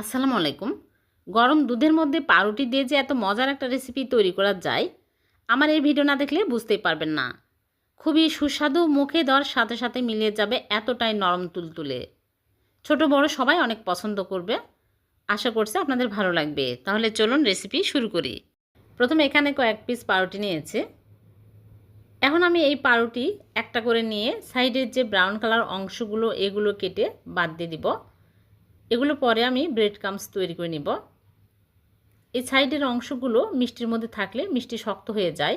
আসসালামু আলাইকুম। গরম দুধের মধ্যে পাউরুটি দিয়ে যে এত মজার একটা রেসিপি তৈরি করা যায়, আমার এই ভিডিও না দেখলে বুঝতেই পারবেন না। খুবই সুস্বাদু, মুখে দেওয়ার সাথে সাথে মিলিয়ে যাবে এতটাই নরম তুলতুলে। ছোট, বড় সবাই অনেক পছন্দ করবে। আশা করছি আপনাদের ভালো লাগবে। তাহলে চলুন রেসিপি শুরু করি। প্রথমে এখানে কয়েক পিস পাউরুটি নিয়েছে। এখন আমি এই পাউরুটি একটা করে নিয়ে সাইডের যে ব্রাউন কালার অংশগুলো এগুলো কেটে বাদ দিয়ে দিব। এগুলো পরে আমি ব্রেড কামস তৈরি করে নিব। এই সাইডের অংশগুলো মিষ্টির মধ্যে থাকলে মিষ্টি শক্ত হয়ে যায়।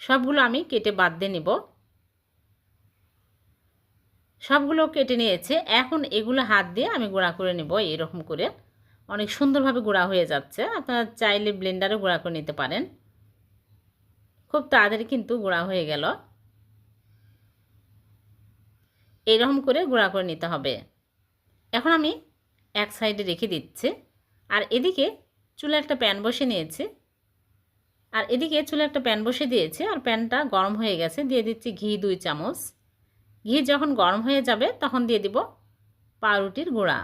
সবগুলো আমি কেটে বাদ দিয়ে নেব। সবগুলো কেটে নিয়েছে। এখন এগুলো হাত দিয়ে আমি গুঁড়া করে নেব এরকম করে। অনেক সুন্দরভাবে গুঁড়া হয়ে যাচ্ছে। আপনারা চাইলে ব্লেন্ডারে গুঁড়া করে নিতে পারেন। খুব তাড়াতাড়ি কিন্তু গুঁড়া হয়ে গেল। এরকম করে গুঁড়া করে নিতে হবে। এখন আমি এক সাইডে রেখে দিচ্ছি। আর এদিকে চুলে একটা প্যান বসে নিয়েছি। আর এদিকে চুলে একটা প্যান বসে দিয়েছে আর প্যানটা গরম হয়ে গেছে। দিয়ে দিচ্ছি ঘি দুই চামচ। ঘি যখন গরম হয়ে যাবে তখন দিয়ে দিব পাউরুটির গুঁড়া।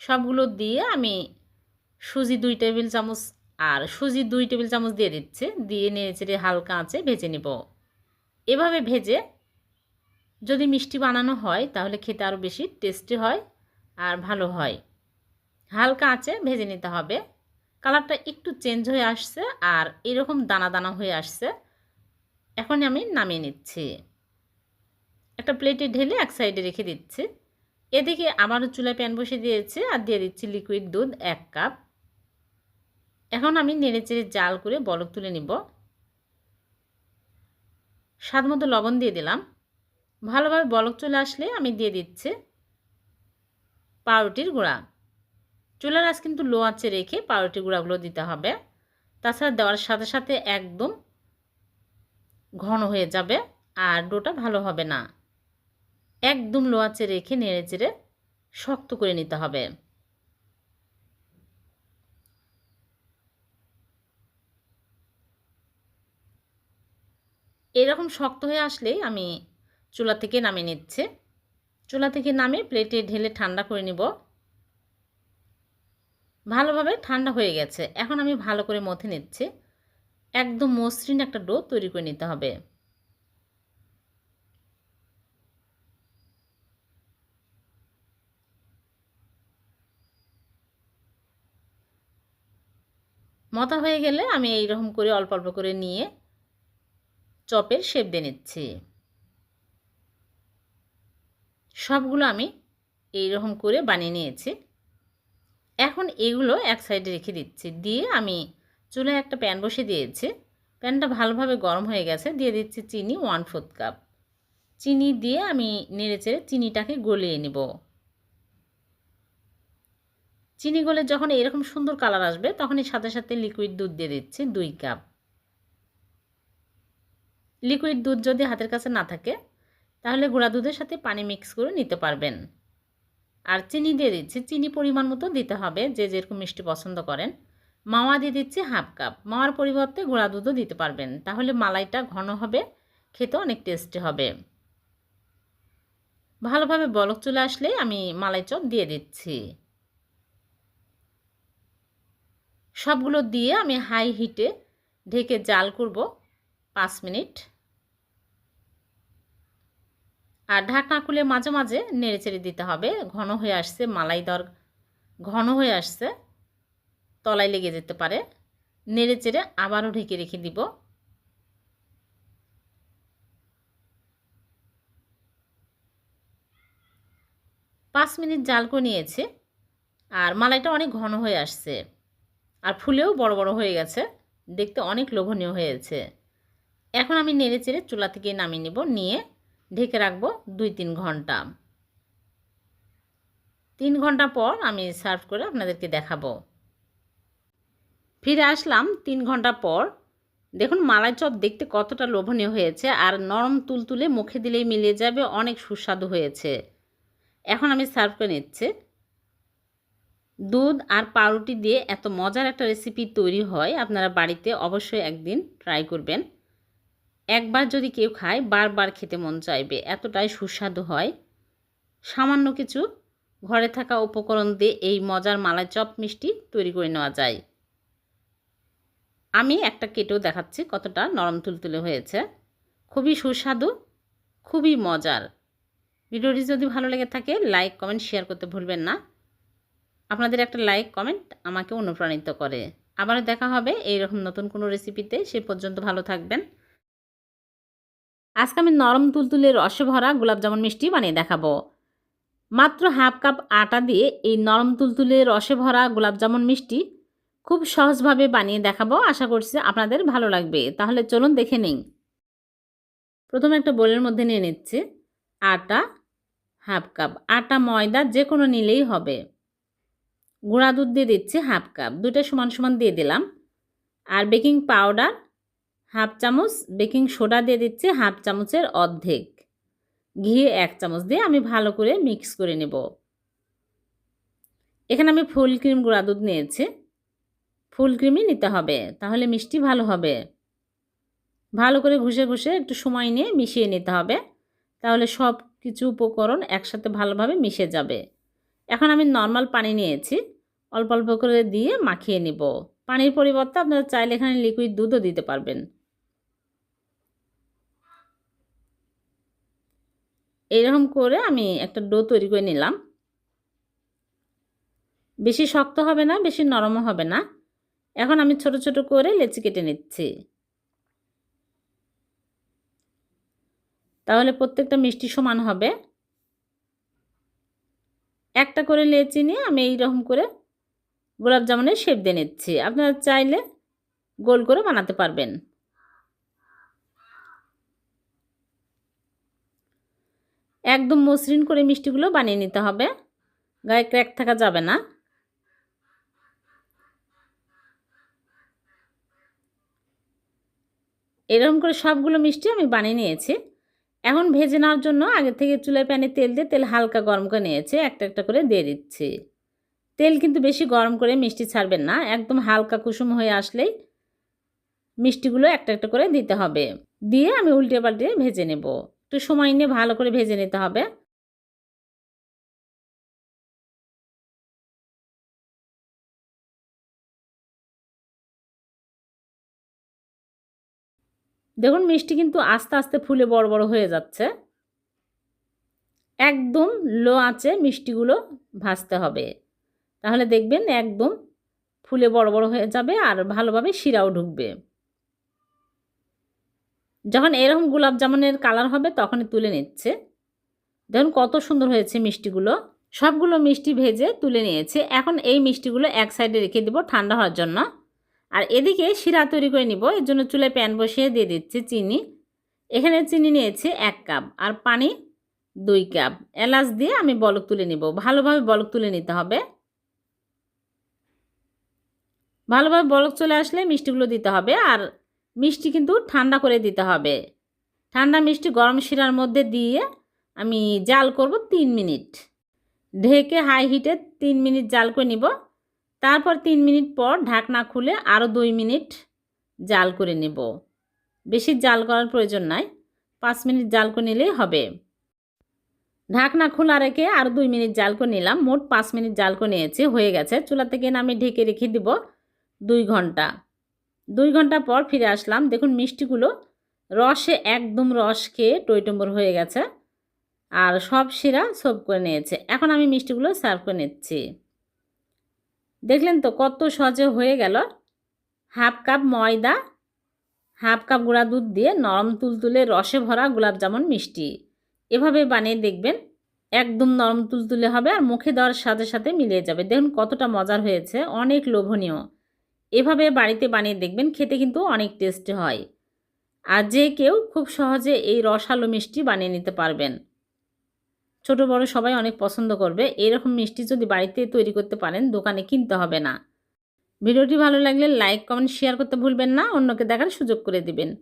সবগুলো দিয়ে আমি সুজি দুই টেবিল চামচ আর সুজি দুই টেবিল চামচ দিয়ে দিচ্ছি। দিয়ে নেড়ে হালকা আঁচে ভেজে নিব। এভাবে ভেজে যদি মিষ্টি বানানো হয় তাহলে খেতে আরও বেশি টেস্টি হয়। আর ভালো হয়। হালকা আঁচে ভেজে নিতে হবে। কালারটা একটু চেঞ্জ হয়ে আসছে আর এরকম দানা দানা হয়ে আসছে। এখন আমি নামিয়ে নিচ্ছি। একটা প্লেটে ঢেলে এক সাইডে রেখে দিচ্ছি। এদিকে আবারও চুলায় প্যান বসে দিয়েছে আর দিয়ে দিচ্ছি লিকুইড দুধ এক কাপ। এখন আমি নেড়ে চেড়ে জাল করে বলক তুলে নিব। স্বাদ মতো লবণ দিয়ে দিলাম। ভালোভাবে বলক চলে আসলে আমি দিয়ে দিচ্ছি। পাউরুটির গুঁড়া। চুলার আঁচ কিন্তু লো আঁচে রেখে পাউরুটির গুঁড়াগুলো দিতে হবে। তাছাড়া দেওয়ার সাথে সাথে একদম ঘন হয়ে যাবে আর ডোটা ভালো হবে না। একদম লো আঁচে রেখে নেড়ে চেড়ে শক্ত করে নিতে হবে। এরকম শক্ত হয়ে আসলেই আমি চুলা থেকে নামিয়ে নিচ্ছে। চুলা থেকে নামে প্লেটে ঢেলে ঠান্ডা করে নিব। ভালোভাবে ঠান্ডা হয়ে গেছে। এখন আমি ভালো করে মথে নিচ্ছি। একদম মসৃণ একটা ডো তৈরি করে নিতে হবে। মতা হয়ে গেলে আমি এইরকম করে অল্প অল্প করে নিয়ে চপের শেপ দিয়ে নিচ্ছি। সবগুলো আমি এই রকম করে বানিয়ে নিয়েছি। এখন এগুলো এক সাইডে রেখে দিচ্ছি। দিয়ে আমি চুলে একটা প্যান বসে দিয়েছি। প্যানটা ভালোভাবে গরম হয়ে গেছে। দিয়ে দিচ্ছি চিনি ওয়ান ফোর্থ কাপ। চিনি দিয়ে আমি নেড়ে চেড়ে চিনিটাকে গলিয়ে নেব। চিনি গলে যখন এরকম সুন্দর কালার আসবে, তখনই সাথে সাথে লিকুইড দুধ দিয়ে দিচ্ছি দুই কাপ। লিকুইড দুধ যদি হাতের কাছে না থাকে তাহলে গুঁড়া দুধের সাথে পানি মিক্স করে নিতে পারবেন। আর চিনি দিয়ে দিচ্ছি। চিনি পরিমাণ মতো দিতে হবে, যে যেরকম মিষ্টি পছন্দ করেন। মাওয়া দিয়ে দিচ্ছি হাফ কাপ। মাওয়ার পরিবর্তে গুঁড়া দুধও দিতে পারবেন। তাহলে মালাইটা ঘন হবে খেতে অনেক টেস্টি হবে। ভালোভাবে বলক চলে আসলে আমি মালাই চপ দিয়ে দিচ্ছি। সবগুলো দিয়ে আমি হাই হিটে ঢেকে জাল করব পাঁচ মিনিট। আর ঢাকনা খুলে মাঝে মাঝে নেড়ে চেড়ে দিতে হবে। ঘন হয়ে আসছে মালাই দর, ঘন হয়ে আসছে, তলায় লেগে যেতে পারে। নেড়ে চেড়ে আবারও ঢেকে রেখে দিব। পাঁচ মিনিট জাল করে নিয়েছে আর মালাইটা অনেক ঘন হয়ে আসছে আর ফুলেও বড় বড় হয়ে গেছে। দেখতে অনেক লোভনীয় হয়েছে। এখন আমি নেড়ে চেড়ে চুলা থেকে নামিয়ে নেব, নিয়ে ঢেকে রাখব দুই তিন ঘণ্টা। তিন ঘণ্টা পর আমি সার্ভ করে আপনাদেরকে দেখাবো। ফিরে আসলাম তিন ঘণ্টা পর। দেখুন, মালাই চপ দেখতে কতটা লোভনীয় হয়েছে আর নরম তুলতুলে মুখে দিলেই মিলিয়ে যাবে, অনেক সুস্বাদু হয়েছে। এখন আমি সার্ভ করে নিচ্ছে। দুধ আর পাউরুটি দিয়ে এত মজার একটা রেসিপি তৈরি হয়, আপনারা বাড়িতে অবশ্যই একদিন ট্রাই করবেন। একবার যদি কেউ খায়, বারবার খেতে মন চাইবে। এতটাই সুস্বাদু হয়। সামান্য কিছু ঘরে থাকা উপকরণ দিয়ে এই মজার মালাই চপ মিষ্টি তৈরি করে নেওয়া যায়। আমি একটা কেটেও দেখাচ্ছি কতটা নরম তুলতুলে হয়েছে। খুবই সুস্বাদু, খুবই মজার। ভিডিওটি যদি ভালো লেগে থাকে, লাইক, কমেন্ট, শেয়ার করতে ভুলবেন না। আপনাদের একটা লাইক, কমেন্ট আমাকে অনুপ্রাণিত করে। আবার দেখা হবে এইরকম নতুন কোনো রেসিপিতে। সে পর্যন্ত ভালো থাকবেন। আজকে আমি নরম তুলতুলে রসে ভরা গোলাপজামুন মিষ্টি বানিয়ে দেখাবো। মাত্র হাফ কাপ আটা দিয়ে এই নরম তুলতুলে রসে ভরা গোলাপজামুন মিষ্টি খুব সহজভাবে বানিয়ে দেখাবো। আশা করছি আপনাদের ভালো লাগবে। তাহলে চলুন দেখে নিন প্রথমে একটা বোলের মধ্যে নিয়ে নিচ্ছি আটা, হাফ কাপ। আটা, ময়দা যে কোনো নিলেই হবে। গুঁড়া দুধ দিয়ে দিচ্ছি হাফ কাপ। দুটো সমান সমান দিয়ে দিলাম। আর বেকিং পাউডার হাফ চামচ বেকিং সোডা দিয়ে দিচ্ছি হাফ চামচের অর্ধেক। ঘি এক চামচ দিয়ে আমি ভালো করে মিক্স করে নেব। এখানে আমি ফুল ক্রিম গুঁড়া দুধ নিয়েছি। ফুল ক্রিমই নিতে হবে, তাহলে মিষ্টি ভালো হবে। ভালো করে ঘষে ঘষে একটু সময় নিয়ে মিশিয়ে নিতে হবে, তাহলে সব কিছু উপকরণ একসাথে ভালোভাবে মিশে যাবে। এখন আমি নর্মাল পানি নিয়েছি, অল্প অল্প করে দিয়ে মাখিয়ে নিব। পানির পরিবর্তে আপনারা চাইলে এখানে লিকুইড দুধও দিতে পারবেন। এইরকম করে আমি একটা ডো তৈরি করে নিলাম। বেশি শক্ত হবে না, বেশি নরমও হবে না। এখন আমি ছোট ছোট করে লেচি কেটে নিচ্ছি। তাহলে প্রত্যেকটা মিষ্টি সমান হবে। একটা করে লেচি নিয়ে আমি এইরকম করে গোলাপ জামুনের শেপ দিয়ে নিচ্ছি। আপনারা চাইলে গোল করে বানাতে পারবেন। একদম মসৃণ করে মিষ্টিগুলো বানিয়ে নিতে হবে। গায়ে ক্র্যাক থাকা যাবে না। এরকম করে সবগুলো মিষ্টি আমি বানিয়ে নিয়েছি। এখন ভেজে নেওয়ার জন্য আগে থেকে চুলায় প্যানে তেল দিয়ে তেল হালকা গরম করে নিয়েছে, একটা একটা করে দিয়ে দিচ্ছি। তেল কিন্তু বেশি গরম করে মিষ্টি ছাড়বেন না, একদম হালকা কুসুম হয়ে আসলেই মিষ্টিগুলো একটা একটা করে দিতে হবে। দিয়ে আমি উল্টে পাল্টে ভেজে নেব। একটু সময় নিয়ে ভালো করে ভেজে নিতে হবে। দেখুন মিষ্টি কিন্তু আস্তে আস্তে ফুলে বড় বড় হয়ে যাচ্ছে। একদম লো আঁচে মিষ্টিগুলো ভাজতে হবে। তাহলে দেখবেন একদম ফুলে বড় বড় হয়ে যাবে আর ভালোভাবে শিরাও ঢুকবে। যখন এরকম গোলাপ জামুনের কালার হবে, তখনই তুলে নিচ্ছে। দেখুন কত সুন্দর হয়েছে মিষ্টিগুলো। সবগুলো মিষ্টি ভেজে তুলে নিয়েছে। এখন এই মিষ্টিগুলো এক সাইডে রেখে দেবো ঠান্ডা হওয়ার জন্য। আর এদিকে শিরা তৈরি করে নিব। এর জন্য চুলে প্যান বসিয়ে দিয়ে দিচ্ছি চিনি। এখানে চিনি নিয়েছি এক কাপ আর পানি দুই কাপ এলাচ দিয়ে আমি বলক তুলে নিব। ভালোভাবে বলক তুলে নিতে হবে। ভালোভাবে বলক চলে আসলে মিষ্টিগুলো দিতে হবে। আর মিষ্টি কিন্তু ঠান্ডা করে দিতে হবে। ঠান্ডা মিষ্টি গরম শিরার মধ্যে দিয়ে আমি জাল করব তিন মিনিট। ঢেকে হাই হিটে তিন মিনিট জাল করে নিব। তারপর তিন মিনিট পর ঢাকনা খুলে আরও দুই মিনিট জাল করে নেব। বেশি জাল করার প্রয়োজন নাই, পাঁচ মিনিট জাল করে নিলেই হবে। ঢাকনা খোলা রেখে আরও দুই মিনিট জাল করে নিলাম। মোট পাঁচ মিনিট জাল করে নিয়েছি, হয়ে গেছে। চুলা থেকে নামিয়ে ঢেকে রেখে দিব দুই ঘণ্টা। দুই ঘণ্টা পর ফিরে আসলাম। দেখুন মিষ্টিগুলো রসে একদম রস খেয়ে টইটম্বর হয়ে গেছে আর সব শিরা সব করে নিয়েছে। এখন আমি মিষ্টিগুলো সার্ভ করে নিচ্ছি। দেখলেন তো কত সহজে হয়ে গেল। হাফ কাপ ময়দা, হাফ কাপ গুঁড়া দুধ দিয়ে নরম তুলতুলে রসে ভরা গোলাপ জামুন মিষ্টি। এভাবে বানিয়ে দেখবেন একদম নরম তুলতুলে হবে আর মুখে দেওয়ার সাথে সাথে মিলিয়ে যাবে। দেখুন কতটা মজার হয়েছে, অনেক লোভনীয়। এভাবে বাড়িতে বানিয়ে দেখবেন, খেতে কিন্তু অনেক টেস্টি হয়। আর যে কেউ খুব সহজে এই রসালো মিষ্টি বানিয়ে নিতে পারবেন। ছোট, বড় সবাই অনেক পছন্দ করবে। এরকম মিষ্টি যদি বাড়িতে তৈরি করতে পারেন, দোকানে কিনতে হবে না। ভিডিওটি ভালো লাগলে লাইক, কমেন্ট, শেয়ার করতে ভুলবেন না। অন্যকে দেখার সুযোগ করে দিবেন।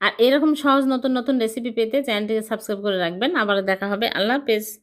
আর এরকম সহজ নতুন নতুন রেসিপি পেতে চ্যানেলটিকে সাবস্ক্রাইব করে রাখবেন। আবার দেখা হবে। আল্লাহ হাফেজ।